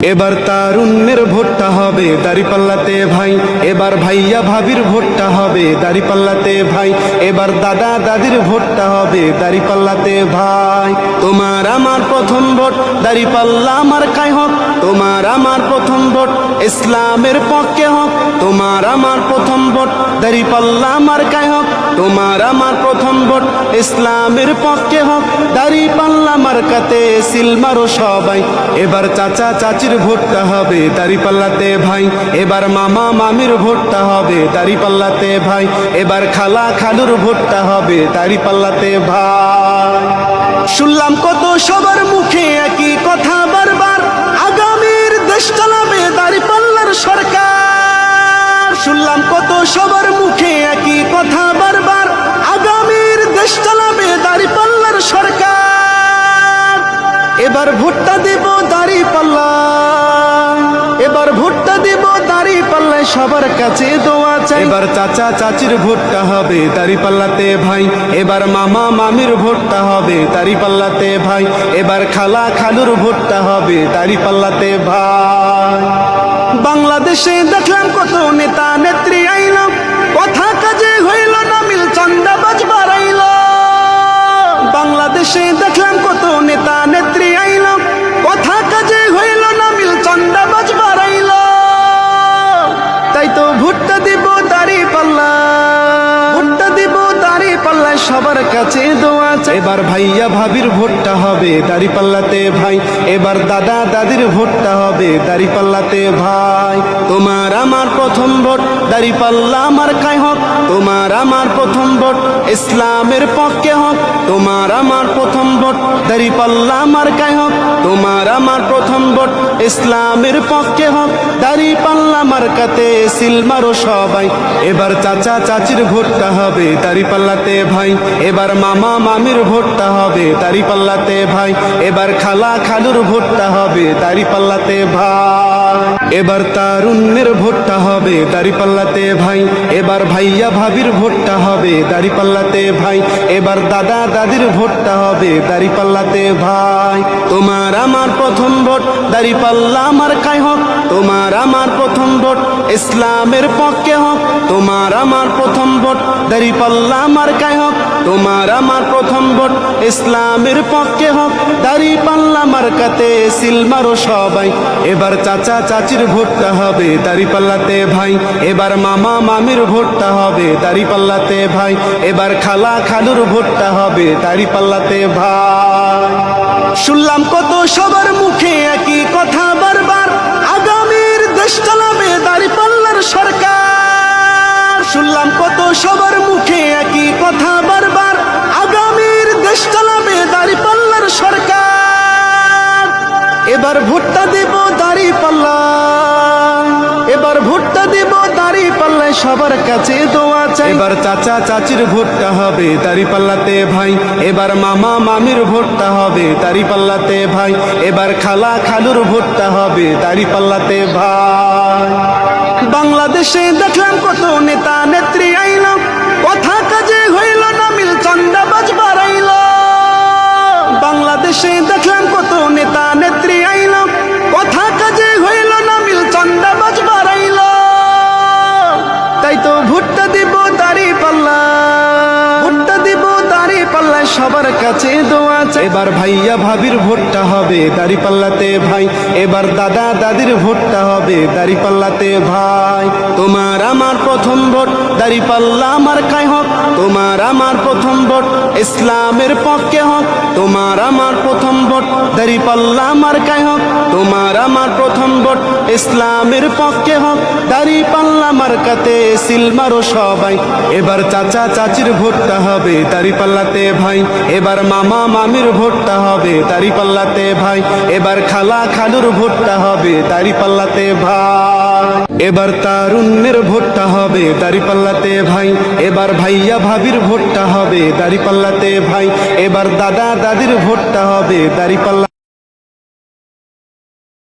এবার তারুণ্যের ভোটটা হবে দাড়িপাল্লাতে ভাই, এবার ভাইয়া ভাবির ভোটটা হবে দাড়িপাল্লাতে ভাই, এবার দাদা দাদির ভোটটা হবে দাড়িপাল্লাতে ভাই। তোমার আমার প্রথম ভোট, দাড়িপাল্লা আমার কাই হোক, তোমার আমার প্রথম ভোট, ইসলামের পক্ষে হোক, তোমার আমার প্রথম ভোট, দাড়িপাল্লা আমার কাই হোক। তোমার আমার প্রথম ভোট, ইসলামের পক্ষে হোক। দাড়িপাল্লা মার্কাতে সিল মারো সবাই। এবার চাচা চাচির ভোটটা হবে দাড়িপাল্লাতে ভাই। এবার মামা মামির ভোটটা হবে দাড়িপাল্লাতে ভাই। এবার খালা খালুর ভোটটা হবে দাড়িপাল্লাতে ভাই। শুনলাম কত সবার মুখে একই কথা। এবার ভোটটা দেব দাড়ি পাল্লা এবার ভোটটা দেব দাড়ি পাল্লায় সবার কাছে দোয়া চাই। এবার চাচা চাচির ভোটটা হবে দাড়ি পাল্লাতে ভাই। এবার মামা মামির ভোটটা হবে দাড়ি পাল্লাতে ভাই। এবার খালা খালুর ভোটটা হবে দাড়ি পাল্লাতে ভাই। বাংলাদেশে দেখলাম কত নেতা নেত্রী সবার কাছে দোয়া চাই। এবার ভাইয়া ভাবির ভোটটা হবে দাড়ি পাল্লাতে ভাই। এবার দাদা দাদির ভোটটা হবে দাড়ি পাল্লাতে ভাই। তোমার আমার প্রথম ভোট দাড়ি পাল্লা আমার কাই হোক। তোমার আমার প্রথম ভোট, ইসলামের পক্ষে হোক। তোমার আমার প্রথম ভোট দাড়ি পাল্লা আমার কাই হোক। তোমার আমার প্রথম ভোট, ইসলামের পক্ষে হোক। দাড়ি পাল্লা মার্কাতে সিল মারো সবাই। এবার চাচা চাচির ভোটটা হবে দাড়ি পাল্লাতে ভাই। এবার মামা মামির ভোটটা হবে দাড়ি পাল্লাতে ভাই। এবার খালা খালুর ভোটটা হবে দাড়ি পাল্লাতে ভাই। এবার তারুণ্যের ভোটটা হবে দাড়ি পাল্লাতে ভাই। এবার ভাইয়া ভাবির ভোটটা হবে দাড়ি পাল্লাতে ভাই। এবার দাদা দাদির ভোটটা হবে দাড়ি পাল্লাতে ভাই। তোমার আমার প্রথম ভোট দাড়ি পাল্লা আমার কাই হোক। তোমার আমার প্রথম ভোট ইসলামের পক্ষে হোক। তোমার আমার প্রথম ভোট দাড়ি পাল্লা আমার কাই হোক। তোমার আমার প্রথম ভোট, ইসলামের পক্ষে হোক, দাড়ি পাল্লা মার্কাতে সিল মারো সবাই। এবার চাচা চাচির ভোটটা হবে দাড়ি পাল্লাতে ভাই। এবার মামা মামির ভোটটা হবে দাড়ি পাল্লাতে ভাই। এবার খালা খালুর ভোটটা হবে দাড়ি পাল্লাতে ভাই। শুনলাম কত সবার মুখে একই কথা বারবার। আগামীর দেশ চালাবে দাড়ি পাল্লার সরকার। শুনলাম কত সবার মুখে এবার ভুট্টা দেব দাড়ি পাল্লা। এবার ভোটটা দেব দাড়ি পাল্লায় সবার কাছে দোয়া চাই। এবার চাচা চাচির ভোটটা হবে দাড়ি পাল্লাতে ভাই। এবার মামা মামির ভোটটা হবে দাড়ি পাল্লাতে ভাই। এবার খালা খালুর ভোটটা হবে দাড়ি পাল্লাতে ভাই। বাংলাদেশে দেখলাম কত নেতা নেত্রী আইল। কথা কাজে হইল না মিল চান্দাবাজ বাড়াইল। বাংলাদেশে দাড়ি সবার কাছে দোয়া। এবার ভাইয়া ভাবির ভোটটা হবে দাড়ি পাল্লাতে ভাই। এবার দাদা দাদির ভোটটা হবে দাড়ি পাল্লাতে ভাই। তোমার আমার প্রথম ভোট দাড়ি পাল্লা আমার কাই হোক। তোমার আমার প্রথম ভোট, ইসলামের পক্ষে হোক। তোমার আমার প্রথম ভোট দাড়ি পাল্লা আমার কাই হোক। তোমার আমার প্রথম ভোট, ইসলামের পক্ষে হোক। দাড়ি মার্কাতে সিল মারো সবাই। এবার চাচা চাচির ভোটটা হবে দাড়ি পাল্লাতে ভাই। এবার মামা মামির ভোটটা হবে দাড়ি পাল্লাতে ভাই। এবার খালা খালুর ভোটটা হবে দাড়ি পাল্লাতে ভাই। এবার তারুণ্যের ভোটটা হবে দাড়ি পাল্লাতে ভাই। এবার ভাইয়া ভাবির ভোটটা হবে দাড়ি পাল্লাতে ভাই। এবার দাদা দাদির ভোটটা হবে দাড়ি পাল্লা